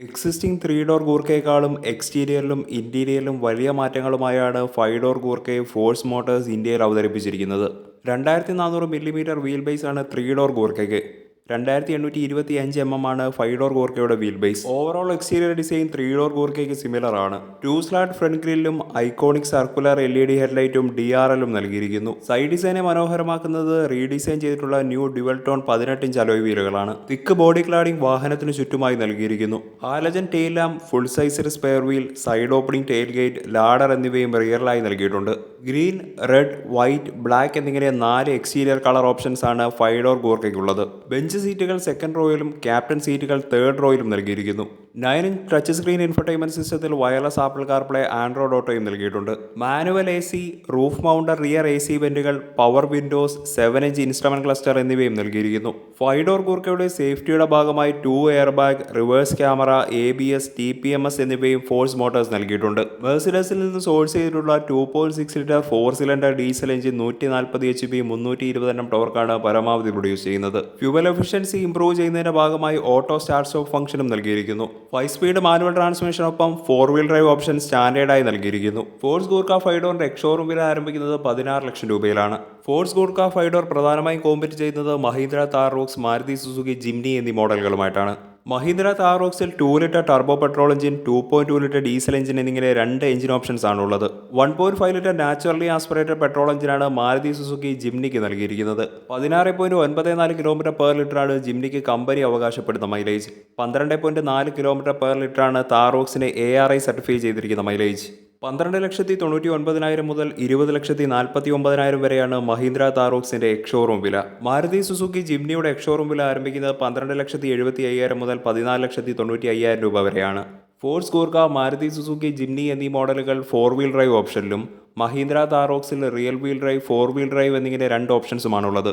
Existing three door ഗൂർക്കയെക്കാളും എക്സ്റ്റീരിയറിലും ഇന്റീരിയറിലും വലിയ മാറ്റങ്ങളുമായാണ് ഫൈവ് ഡോർ ഗൂർക്കയെ ഫോഴ്സ് മോട്ടോഴ്സ് ഇന്ത്യയിൽ അവതരിപ്പിച്ചിരിക്കുന്നത്. രണ്ടായിരത്തി നാനൂറ് മില്ലിമീറ്റർ വീൽ ബേസ് ആണ് ത്രീ ഡോർ ഗൂർക്കയ്ക്ക് രണ്ടായിരത്തി എണ്ണൂറ്റി ഇരുപത്തി അഞ്ച് എം എം ആണ് five door ഗോർക്കയുടെ wheel base overall exterior design three door ഗോർക്കയ്ക്ക് similar ആണ് two slat front ഗ്രില്ലും iconic circular L E D ഹെഡ്ലൈറ്റും D R എല്ലും നൽകിയിരിക്കുന്നു. സൈഡ് ഡിസൈനെ മനോഹരമാക്കുന്നത് റീഡിസൈൻ ചെയ്തിട്ടുള്ള ന്യൂ ഡ്യുവൽ ടോൺ പതിനെട്ട് ഇഞ്ച് അലോയ് വീലുകളാണ് തിക്ക് ബോഡി ക്ലാഡിംഗ് വാഹനത്തിന് ചുറ്റുമായി നൽകിയിരിക്കുന്നു. Halogen tail lamp full size spare wheel side opening tail gate ladder എന്നിവയും റിയറിലായി നൽകിയിട്ടുണ്ട്. ഗ്രീൻ റെഡ് വൈറ്റ് ബ്ലാക്ക് എന്നിങ്ങനെ നാല് എക്സ്റ്റീരിയർ കളർ ഓപ്ഷൻസ് ആണ് ഫൈവ് ഡോർ ഗോർക്കയ്ക്കുള്ളത് ബെഞ്ച് സീറ്റുകൾ സെക്കൻഡ് റോയിലും ക്യാപ്റ്റൻ സീറ്റുകൾ തേർഡ് റോയിലും നൽകിയിരിക്കുന്നു. Nine inch touch screen infotainment സിസ്റ്റത്തിൽ വയർലെസ് ആപ്പിൾ കാർപ്ലേ ആൻഡ്രോയിഡ് ഓട്ടോയും നൽകിയിട്ടുണ്ട്. Manual A C roof mounted rear A C വെന്റുകൾ power windows seven inch instrument cluster എന്നിവയും നൽകിയിരിക്കുന്നു. ഫൈവ് ഡോർ ഗൂർക്കയുടെ സേഫ്റ്റിയുടെ ഭാഗമായി two air bag reverse camera A B S T P M S എന്നിവയും Force Motors നൽകിയിട്ടുണ്ട്. മെഴ്സിഡസിൽ നിന്ന് സോഴ്സ് ചെയ്തിട്ടുള്ള two point six litre four cylinder diesel engine നൂറ്റി നാൽപ്പത് എച്ച് പി മുന്നൂറ്റി ഇരുപത് എണ്ണം ടോർക്കാണ് പരമാവധി പ്രൊഡ്യൂസ് ചെയ്യുന്നത്. ഫ്യൂവൽ എഫിഷ്യൻസി ഇംപ്രൂവ് ചെയ്യുന്നതിന്റെ ഭാഗമായി ഓട്ടോ സ്റ്റാർട്ട് സ്റ്റോപ്പ് ഫംഗ്ഷനും നൽകിയിരിക്കുന്നു. ഫൈവ് സ്പീഡ് മാനുവൽ ട്രാൻസ്മിഷനൊപ്പം ഫോർ വീൽ ഡ്രൈവ് ഓപ്ഷൻ സ്റ്റാൻഡേർഡായി നൽകിയിരിക്കുന്നു. ഫോഴ്സ് ഗൂർക്ക ഫൈവ് ഡോറിന്റെ എക്സോറും വില ആരംഭിക്കുന്നത് പതിനാറ് ലക്ഷം രൂപയിലാണ്. ഫോഴ്സ് ഗൂർക്ക ഫൈവ് ഡോർ പ്രധാനമായും കോമ്പറ്റ് ചെയ്യുന്നത് Mahindra Thar Roxx Maruti Suzuki Jimny എന്നീ മോഡലുകളുമായിട്ടാണ് Mahindra താറോക്സിൽ two litre turbo petrol engine two point two litre diesel engine എന്നിങ്ങനെ രണ്ട് എഞ്ചിൻ ഓപ്ഷൻസ് ആണ് ഉള്ളത് one point five litre naturally aspirated petrol എഞ്ചിനാണ് മാരുതി സുസുക്കി ജിംനിക്ക് നൽകിയിരിക്കുന്നത്. പതിനാറ് പോയിന്റ് ഒൻപത് നാല് കിലോമീറ്റർ പെർ ലിറ്ററാണ് ജിംനിക്ക് കമ്പനി അവകാശപ്പെടുന്ന മൈലേജ് പന്ത്രണ്ട് പോയിന്റ് നാല് കിലോമീറ്റർ പെർ ലിറ്ററാണ് താറോക്സിനെ എ ആർ ഐ സർട്ടിഫൈ ചെയ്തിരിക്കുന്ന മൈലേജ് പന്ത്രണ്ട് ലക്ഷത്തി തൊണ്ണൂറ്റി ഒൻപതിനായിരം മുതൽ ഇരുപത് ലക്ഷത്തി നാൽപ്പത്തി ഒമ്പതിനായിരം വരെയാണ് മഹീന്ദ്ര താറോക്സിന്റെ എക്സോറൂം വില. മാരുതി സുസുക്കി ജിംനിയുടെ എക്സോറൂം വില ആരംഭിക്കുന്നത് പന്ത്രണ്ട് ലക്ഷത്തി എഴുപത്തി അയ്യായിരം മുതൽ പതിനാല് ലക്ഷത്തി തൊണ്ണൂറ്റി അയ്യായിരം രൂപ വരെയാണ്. ഫോർസ് കൂർക്ക മാരുതി സുസുക്കി ജിംനി എന്നീ മോഡലുകൾ ഫോർ വീൽ ഡ്രൈവ് ഓപ്ഷനിലും Mahindra താറോക്സിൽ real wheel drive four wheel drive എന്നിങ്ങനെ രണ്ട് ഓപ്ഷൻസുമാണുള്ളത്